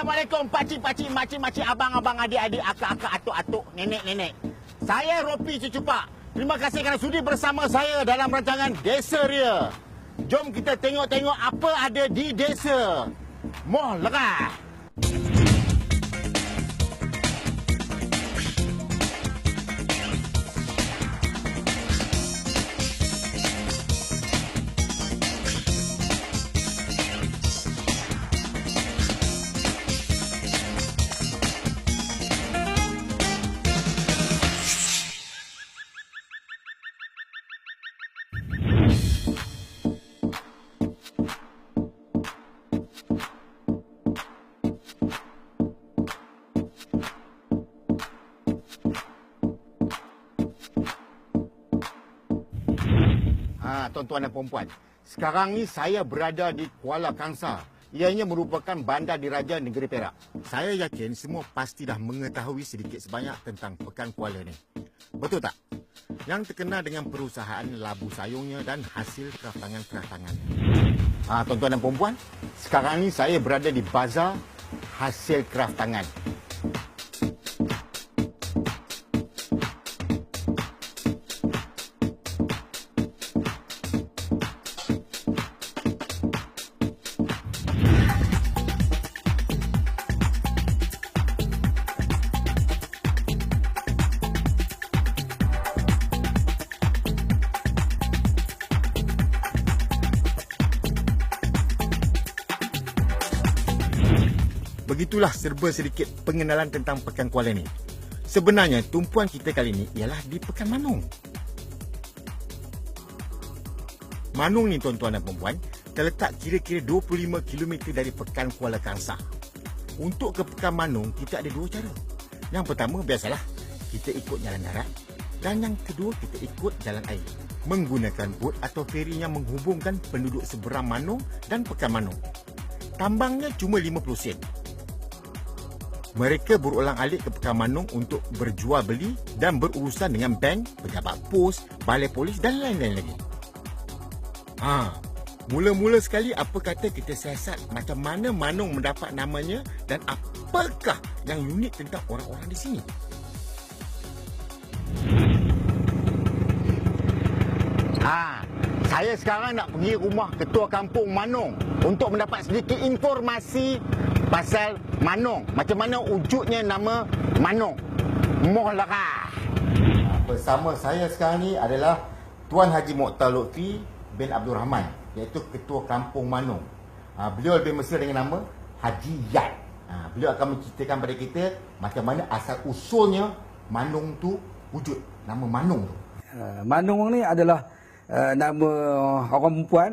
Assalamualaikum pakcik-pakcik, makcik-makcik, abang-abang, adik-adik, akak-akak, atuk-atuk, nenek-nenek. Saya Ropi Cucupak. Terima kasih kerana sudi bersama saya dalam rancangan Desa Ria. Jom kita tengok-tengok apa ada di desa. Moh lerah. Tuan-tuan dan puan-puan. Sekarang ni saya berada di Kuala Kangsar. Ianya merupakan bandar diraja negeri Perak. Saya yakin semua pasti dah mengetahui sedikit sebanyak tentang Pekan Kuala ni. Betul tak? Yang terkenal dengan perusahaan labu sayungnya dan hasil kraftangan-kraftangan. Ha, tuan-tuan dan puan-puan, sekarang ni saya berada di bazar hasil kraftangan. Begitulah serba sedikit pengenalan tentang Pekan Kuala ni. Sebenarnya tumpuan kita kali ini ialah di Pekan Manung. Manung ni tuan-tuan dan perempuan terletak kira-kira 25 km dari Pekan Kuala Kangsar. Untuk ke Pekan Manung kita ada dua cara. Yang pertama biasalah kita ikut jalan darat dan yang kedua kita ikut jalan air menggunakan bot atau feri yang menghubungkan penduduk seberang Manung dan Pekan Manung. Tambangnya cuma 50 sen. Mereka berulang alik ke Pekan Manung untuk berjual beli dan berurusan dengan bank, pejabat pos, balai polis dan lain-lain lagi. Ha, mula-mula sekali apa kata kita siasat macam mana Manung mendapat namanya dan apakah yang unik tentang orang-orang di sini? Ha, saya sekarang nak pergi rumah ketua kampung Manung untuk mendapat sedikit informasi pasal Manung. Macam mana wujudnya nama Manung. Moh. Bersama saya sekarang ni adalah Tuan Haji Mokhtar Lutfi bin Abdul Rahman iaitu ketua kampung Manung. Ha, beliau lebih mesra dengan nama Haji Yat. Ha, beliau akan menceritakan kepada kita macam mana asal usulnya Manung tu wujud. Nama Manung tu. Uh, Manung ni adalah uh, nama orang perempuan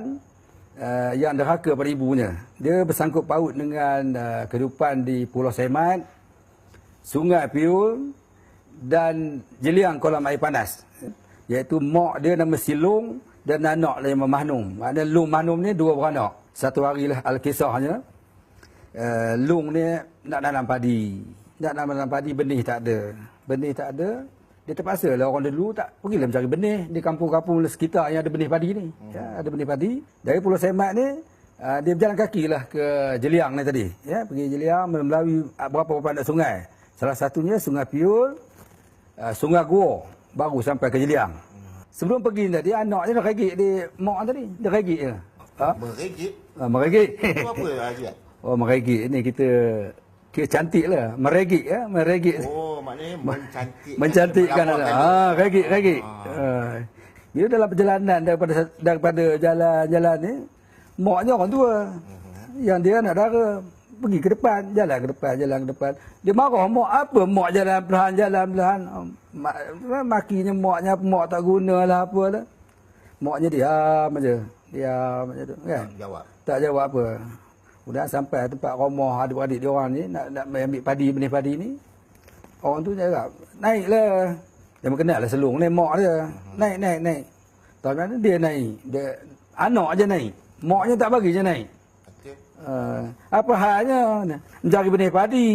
uh, yang derhaka pada ibunya. Dia bersangkut paut dengan uh, kehidupan di Pulau Semat, Sungai Piul dan Jeliang Kolam Air Panas. Iaitu mak dia nama Silung dan anak nama Mahnum. Maknanya Lung Mahnum ni dua beranak. Satu hari lah Al-Kisahnya. Uh, Lung ni nak nanam padi. Nak nanam padi benih tak ada. Benih tak ada. Dia terpaksa lah orang dulu tak pergilah mencari benih di kampung-kampung sekitar yang ada benih padi ni. Hmm. Ya, ada benih padi. Dari Pulau Semat ni, uh, dia berjalan kaki lah ke Jeliang ni tadi. Ya, pergi Jeliang melalui beberapa anak sungai. Salah satunya Sungai Piul, uh, Sungai Gua, baru sampai ke Jeliang. Sebelum pergi tadi, anak dia dah regik di mak tadi. Dia regik je. Ha? Merigit. Uh, meregik. Itu apa Haji oh, meregik. Ini kita kira cantik lah. Meregik ya, meregik. Oh, maknanya mencantik. mencantikkan ada. Ha, regik. Ah. Ha. Dia dalam perjalanan daripada daripada jalan-jalan ni, maknya orang tua. Yang dia anak dara pergi ke depan, jalan ke depan, jalan ke depan. Dia marah mak apa mak jalan perlahan jalan perlahan. Mak, makinya maknya apa mak tak guna lah apa lah. Maknya diam aja. Diam aja tu kan. Jawab. Tak jawab apa. Kemudian sampai tempat rumah adik-adik dia orang ni nak nak ambil padi benih padi ni. Orang tu cakap, naiklah. Dia mengenal lah selung ni mak dia. Naik naik naik. Tahu mana dia naik. Dia anak aja naik. Maknya tak bagi je naik. Okey. Uh, apa halnya? Mencari benih padi.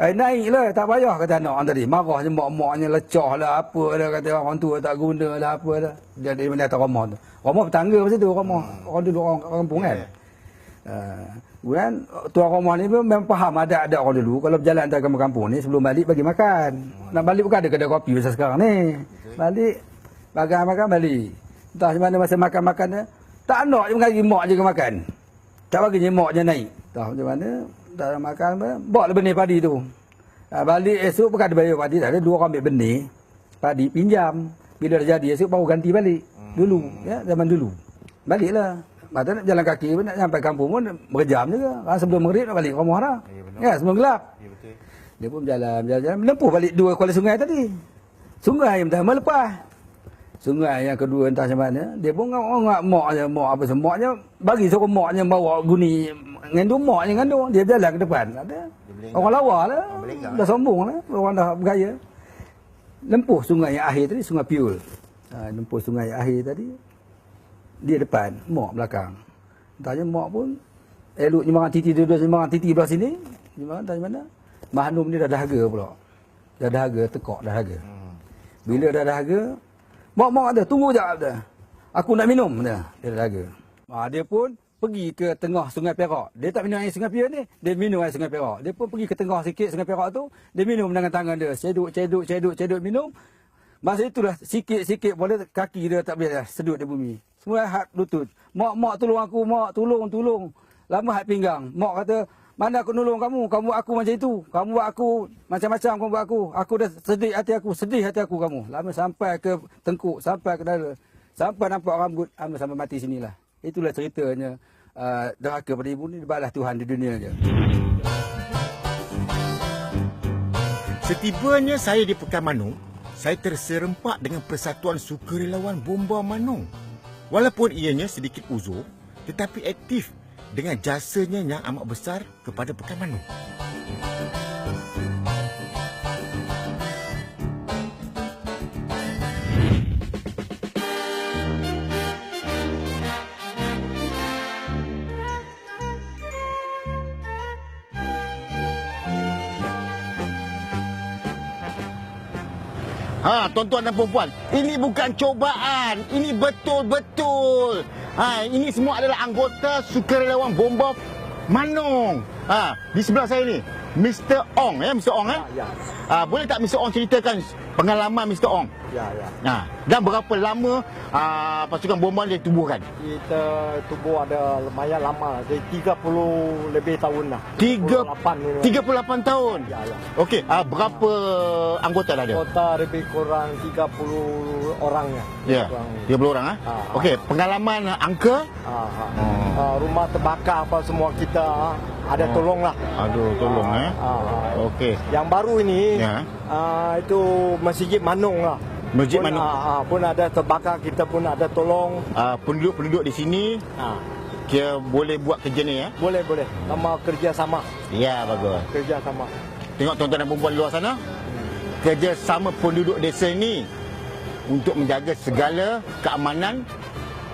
Eh, naiklah, tak payah kata anak orang tadi. Marahnya mak-maknya lecah lah, apa lah, kata orang tua tak guna lah, apa lah. Dia dari mana atas rumah tu. Rumah petangga macam tu, rumah. Orang dulu orang, orang kampung kan. Ya. Uh, Kemudian tuan rumah ni pun memang faham ada ada orang dulu kalau berjalan antara kampung-kampung ni sebelum balik bagi makan. Nak balik bukan ada kedai kopi macam sekarang ni. Balik bagang makan balik. Entah macam mana masa makan-makan tak nak je bagi mak je ke makan. Tak bagi je mak je naik. Entah macam mana dah makan bawa lah benih padi tu. Ha, balik esok bukan ada bayar padi tak ada dua orang ambil benih padi pinjam. Bila dah jadi esok baru ganti balik. Dulu ya zaman dulu. Baliklah. Mata nak jalan kaki pun nak sampai kampung pun berjam juga. Ha, sebelum maghrib nak balik rumah dah. Ya, benar. Ya, sebelum gelap. Ya betul. Dia pun berjalan, berjalan, berjalan. Menempuh balik dua kuala sungai tadi. Sungai yang pertama lepas. Sungai yang kedua entah macam mana. Dia pun ngak mak je, mak apa semua. Maknya bagi suruh maknya bawa guni. Ngendung maknya ngandung. Dia berjalan ke depan. Ada. Orang lawa lah. Orang berlenggang, Dah sombong lah. Orang dah bergaya. Lempuh sungai yang akhir tadi, sungai Piul. Ha, lempuh sungai yang akhir tadi. Dia depan, mak belakang. Entahnya mak pun elok nyembangan titi duduk nyembangan titi belah sini. Nyembangan entah macam mana. Mahnum ni dah dahaga pula. Dah dahaga, tekok dah dahaga. Hmm. Bila dah dahaga, mak mak ada tunggu jap dah. Aku nak minum dia. Dia dah dahaga. Ha, dia pun pergi ke tengah Sungai Perak. Dia tak minum air Sungai Piul ni, dia minum air Sungai Perak. Dia pun pergi ke tengah sikit Sungai Perak tu, dia minum dengan tangan dia. Ceduk, ceduk, ceduk, ceduk minum. Masa itulah sikit-sikit boleh kaki dia tak boleh dah sedut di bumi. Semua hat lutut. Mak, mak tolong aku, mak tolong, tolong. Lama hat pinggang. Mak kata, mana aku nolong kamu? Kamu buat aku macam itu. Kamu buat aku macam-macam kamu buat aku. Aku dah sedih hati aku, sedih hati aku kamu. Lama sampai ke tengkuk, sampai ke dada. Sampai nampak rambut, lama sampai mati sinilah. Itulah ceritanya. Uh, derhaka pada ibu ni, dibalas Tuhan di dunia je. Setibanya saya di Pekan Manung, saya terserempak dengan Persatuan Sukarelawan Bomba Manung. Walaupun ianya sedikit uzur, tetapi aktif dengan jasanya yang amat besar kepada Pekan Manung. Ha, tuan-tuan dan puan ini bukan cobaan, ini betul-betul. Ha, ini semua adalah anggota sukarelawan bomba Manong. Ha, di sebelah saya ni, Mr. Ong ya, Mr. Ong eh. Ya, Ha, boleh tak Mr. Ong ceritakan pengalaman Mr. Ong? ya, ya. Ha, dan berapa lama ha, pasukan bomba ni ditubuhkan? Kita tubuh ada lumayan lama. Jadi 30 lebih tahun lah. Tiga, 38 ni. 38 tahun. Ya, ya. Okey, ha, berapa anggota dah ada? Kota lebih kurang 30 orangnya. Ya, Kurang. 30 orang ah. Ha, ha. Okey, pengalaman angka? Ha, ha. Oh. Ha, rumah terbakar apa semua kita ha, ada Oh. tolong lah. Aduh, tolong Ha, eh. ha, ha. Okey. Yang baru ini Ya. ha, itu Masjid Manung lah. Masjid pun, Manung. Ha, ha, pun ada terbakar kita pun ada tolong. Uh, penduduk-penduduk di sini Ha, kira boleh buat kerja ni ya. boleh boleh. Sama kerja sama. Ya, bagus. Kerja sama. Tengok tuan-tuan dan perempuan luar sana. Kerjasama penduduk desa ini untuk menjaga segala keamanan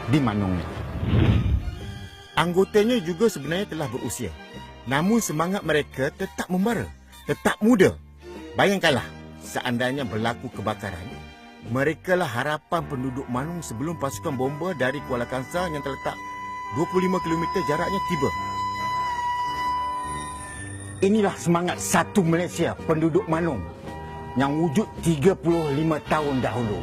di Manung. Anggotanya juga sebenarnya telah berusia. Namun semangat mereka tetap membara, tetap muda. Bayangkanlah, seandainya berlaku kebakaran, mereka lah harapan penduduk Manung sebelum pasukan bomba dari Kuala Kangsar yang terletak 25 km jaraknya tiba. Inilah semangat satu Malaysia penduduk Manung yang wujud 35 tahun dahulu.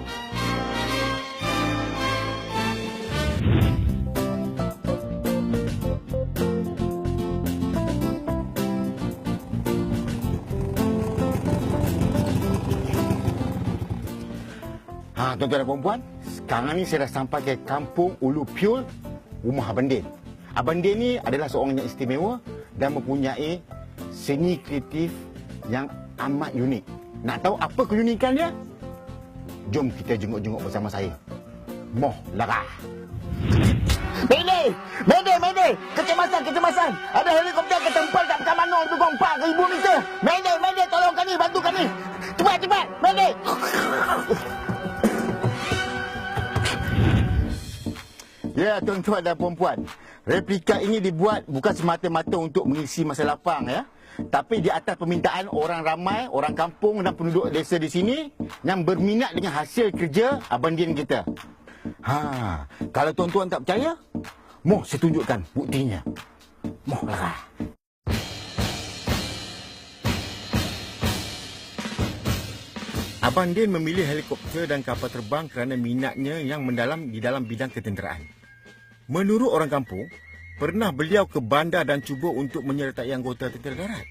Ha, tuan-tuan dan puan sekarang ni saya dah sampai ke kampung Ulu Piul, rumah Abang Din. Abang Din ni adalah seorang yang istimewa dan mempunyai seni kreatif yang amat unik. Nak tahu apa keunikan dia? Jom kita jenguk-jenguk bersama saya. Moh Lara. Mayday! Mayday, Mayday! Kecemasan, kecemasan! Ada helikopter ketempel kat Pekan Manong tu kong 4,000 meter! Mayday, Mayday! Tolong kami, bantu kami! Cepat, cepat! Mayday! Ya, tuan-tuan dan puan-puan. Replika ini dibuat bukan semata-mata untuk mengisi masa lapang ya. Tapi di atas permintaan orang ramai, orang kampung dan penduduk desa di sini yang berminat dengan hasil kerja Abang Din kita. Ha, kalau tuan-tuan tak percaya, moh saya tunjukkan buktinya. Moh lah. Abang Din memilih helikopter dan kapal terbang kerana minatnya yang mendalam di dalam bidang ketenteraan. Menurut orang kampung, pernah beliau ke bandar dan cuba untuk menyertai anggota tentera darat.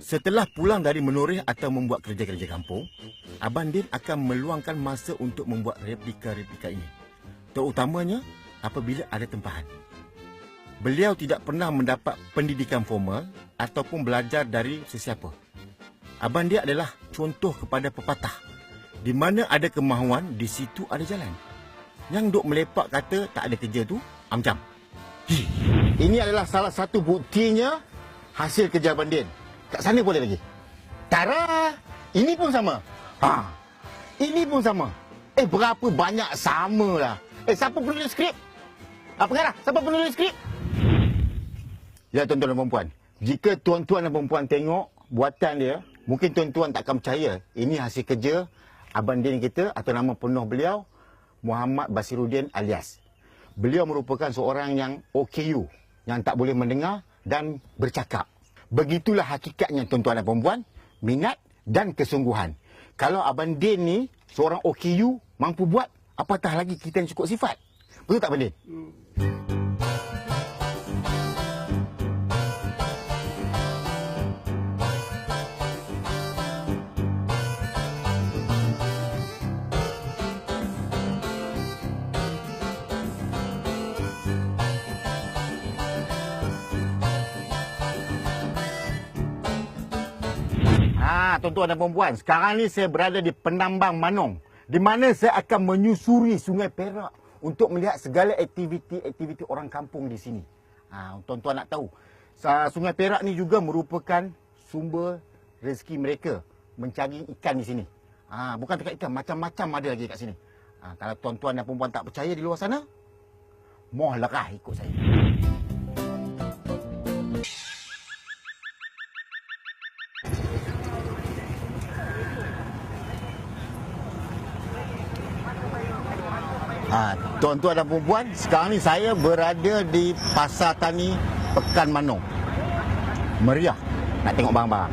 Setelah pulang dari menoreh atau membuat kerja-kerja kampung, Abang Din akan meluangkan masa untuk membuat replika-replika ini. Terutamanya apabila ada tempahan. Beliau tidak pernah mendapat pendidikan formal ataupun belajar dari sesiapa. Abang dia adalah contoh kepada pepatah. Di mana ada kemahuan, di situ ada jalan. Yang duk melepak kata tak ada kerja tu, amcam. Ini adalah salah satu buktinya hasil kerja Abang Din. Kat sana boleh lagi. Tara, ini pun sama. Ha. Ini pun sama. Eh berapa banyak sama lah. Eh siapa penulis skrip? Apa kata? Siapa penulis skrip? Ya tuan-tuan dan puan Jika tuan-tuan dan puan tengok buatan dia, mungkin tuan-tuan tak akan percaya ini hasil kerja Abang Din kita atau nama penuh beliau Muhammad Basiruddin alias. Beliau merupakan seorang yang OKU, yang tak boleh mendengar dan bercakap. Begitulah hakikatnya tuan-tuan dan puan minat dan kesungguhan. Kalau Abang Din ni seorang OKU mampu buat, apatah lagi kita yang cukup sifat. Betul tak Abang Din? Ha, tuan-tuan dan puan sekarang ni saya berada di Penambang Manong di mana saya akan menyusuri Sungai Perak untuk melihat segala aktiviti-aktiviti orang kampung di sini. Ha, tuan-tuan nak tahu, Sungai Perak ni juga merupakan sumber rezeki mereka mencari ikan di sini. Ha, bukan dekat ikan, macam-macam ada lagi kat sini. Ha, kalau tuan-tuan dan puan tak percaya di luar sana, moh ikut saya. Tuan-tuan dan puan sekarang ni saya berada di Pasar Tani Pekan Manong. Meriah nak tengok barang-barang.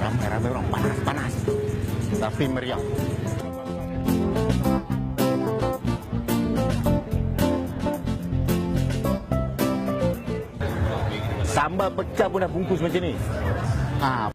Ramai-ramai orang panas-panas. Tapi meriah. Sambal pecah pun dah bungkus macam ni. Ha,